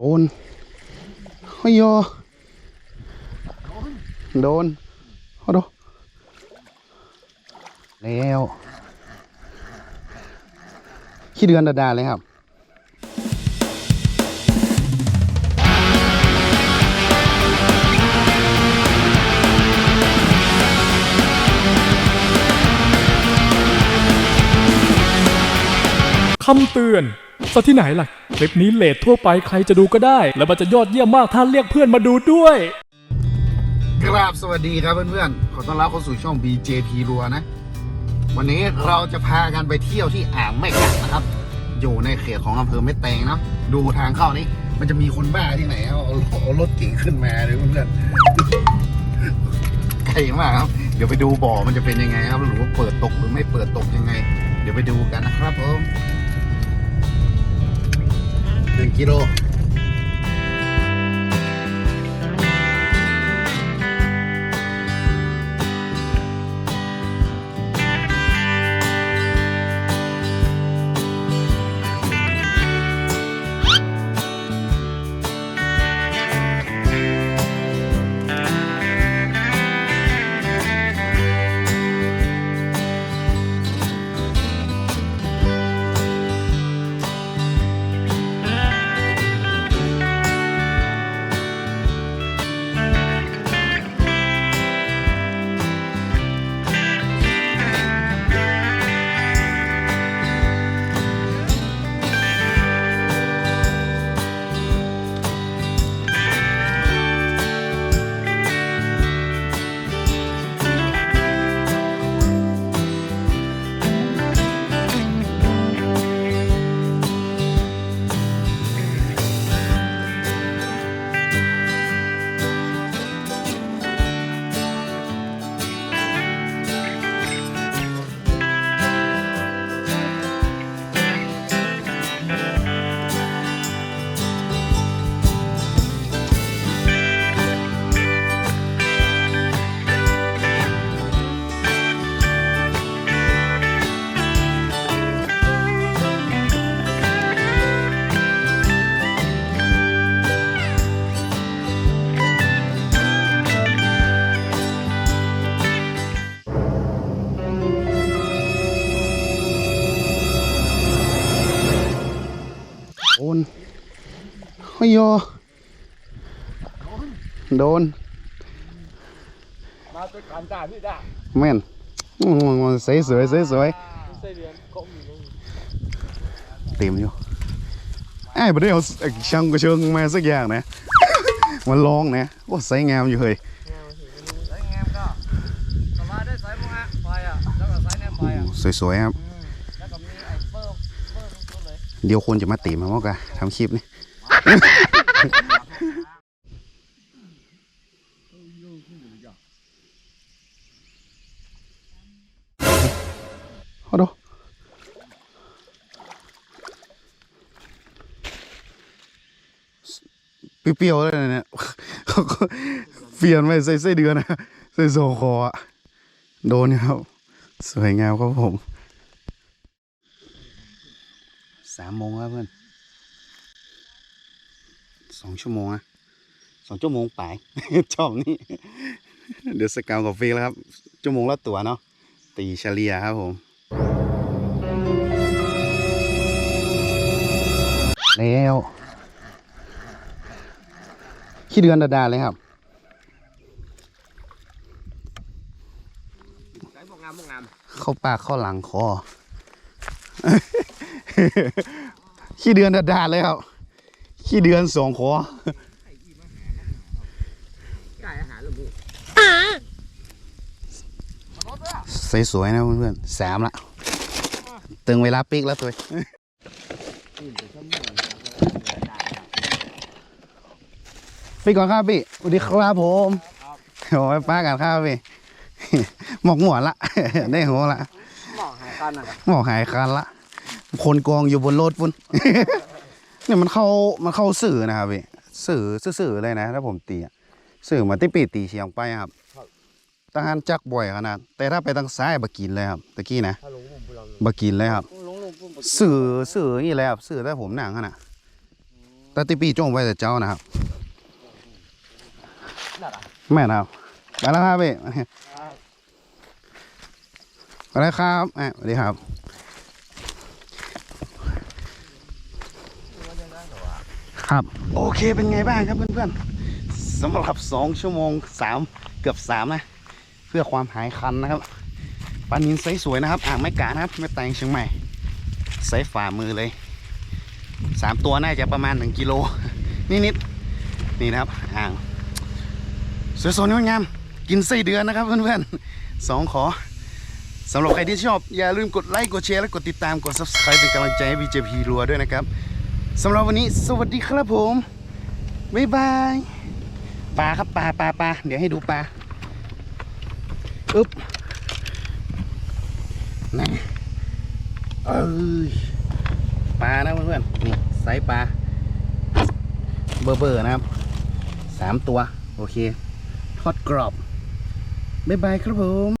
โดนเฮ้ยโยโดนเอาดูแล้วขี้เดือนดาๆเลยครับคำเตือน ซะที่ไหนล่ะ คลิปนี้เลททั่วไปใครจะดูก็ได้ แล้วมันจะยอดเยี่ยมมากถ้าเรียกเพื่อนมาดูด้วย กราบสวัสดีครับเพื่อนๆ ขอต้อนรับเข้าสู่ช่อง BJP รัวนะ วันนี้เราจะพากันไปเที่ยวที่อ่างแม่กัดนะครับ อยู่ในเขตของอำเภอแม่แตงเนาะ ดูทางเข้านี้ มันจะมีคนบ้าที่ไหนเอาเอาเอารถเก่งขึ้นมาเลยเพื่อนๆไกลมากครับ เดี๋ยวไปดูบ่อมันจะเป็นยังไงครับหรือว่าเปิดตกหรือไม่เปิดตกยังไง เดี๋ยวไปดูกันนะครับผม ห โลโดนเฮ้ยโยโดนมาเป็นการจ่าพี่จ้าแม่นอืมสวยสวยสวยสวยไส้เดือนก็มีเต็มอยู่ไอ้ประเดี๋ยวเอาช่างกระเชิงมาสักอย่างนะมันลองนะโอ้ใสงามอยู่เฮ้ยสายงามก็สบายได้สายมังอะไฟอะแล้วก็สายแนบไฟอะสวยๆครับ อืมแล้วก็มีไอ้เฟิร์มเฟิร์มทุกตัว เดี๋ยวคนจะมาตีมามากกะทำคลิปนี่เอาดูเปรี้ยวเลยเนี่ยเปลี่ยนไปใส่ไส้เดือนนะใส่โซคอโดนครับ สวยงามครับผม สามโมงแล้วเพื่อนสองชั่วโมงอะสองชั่วโมงไปชอบนี่เดี๋ยวสกาวกับฟรีแล้วครับ ชั่วโมงละตัวเนาะตีเฉลี่ยครับผม แล้วขี้เดือนดาๆเลยครับสายมังงามมังงามเข้าปากเข้าหลังคอ ขี้เดือนดาๆเลยครับขี้เดือนสองคอไก่อาหารละมูสวยๆนะเพื่อนๆสามละตึงเวลาปิกแล้วตัวปิกก่อนครับพี่สวัสดีครับผมโอ้ยป้ากันครับพี่หมอกหมวนละได้หัวละหมอกหายกันอะหมอกหายคันละ คนกองอยู่บนรถปุ่น เนี่ยมันเข้ามันเข้าสื่อนะครับพี่สื่อสื่อเลยนะ ถ้าผมตีอะสื่อมาที่ปีตีเชียงไปครับทหารจักบ่อยขนาดแต่ถ้าไปทางซ้ายบกินเลยครับตะกี้นะบุญเราบกินเลยครับสื่อสื่อนี่แหละครับสื่อแต่ผมหนังขนาดแต่ติปีจ้องไว้แต่เจ้านะครับแม่นะครับไปแล้วครับพี่ไปแล้วครับอะสวัสดีครับ ครับ โอเคเป็นไงบ้างครับเพื่อนๆสำหรับ2ชั่วโมง3เกือบ3นะ เพื่อความหายคันนะครับปลานินไซส์สวยนะครับ อ่างไม่กานะครับไม่แตงเชียงใหม่ไซส์ฝ่ามือเลย3ตัวน่าจะประมาณ1กิโลนิดๆนี่นะครับอ่างสวยสดงดงามกินไส้เดือนนะครับเพื่อนๆสองขอสำหรับใครที่ชอบ อย่าลืมกดไลค์กดแชร์และกดติดตามกด subscribe เป็นกำลังใจให้ BJP รัวด้วยนะครับ สำหรับวันนี้สวัสดีครับผม บ๊ายบายปลาครับปลาปลาปลาเดี๋ยวให้ดูปลาอึ๊บนะเอ้ยปลานะเพื่อนๆนี่ไซส์ปลาเบอร์เบอร์นะครับสามตัว โอเค ทอดกรอบ บ๊ายบายครับผม